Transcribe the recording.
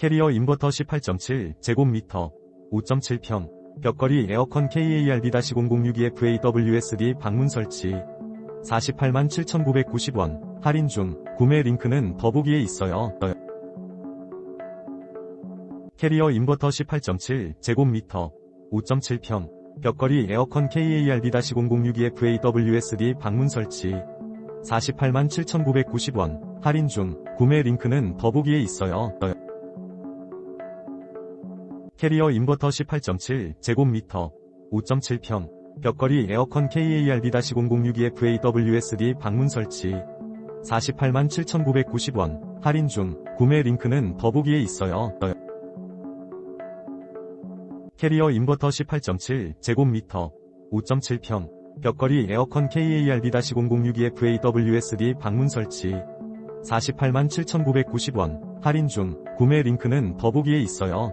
캐리어 인버터 18.7 제곱미터 5.7평 벽걸이 에어컨 KARD-0062FAWSD 방문 설치 48만 7,990원 할인 중 구매 링크는 더보기에 있어요. 캐리어 인버터 18.7 제곱미터 5.7평 벽걸이 에어컨 KARD-0062FAWSD 방문 설치 48만 7,990원 할인 중 구매 링크는 더보기에 있어요. 캐리어 인버터 18.7 제곱미터 5.7평 벽걸이 에어컨 KARD-0062FAWSD 방문 설치 48만 7,990원 할인 중 구매 링크는 더보기에 있어요. 캐리어 인버터 18.7 제곱미터 5.7평 벽걸이 에어컨 KARD-0062FAWSD 방문 설치 48만 7,990원 할인 중 구매 링크는 더보기에 있어요.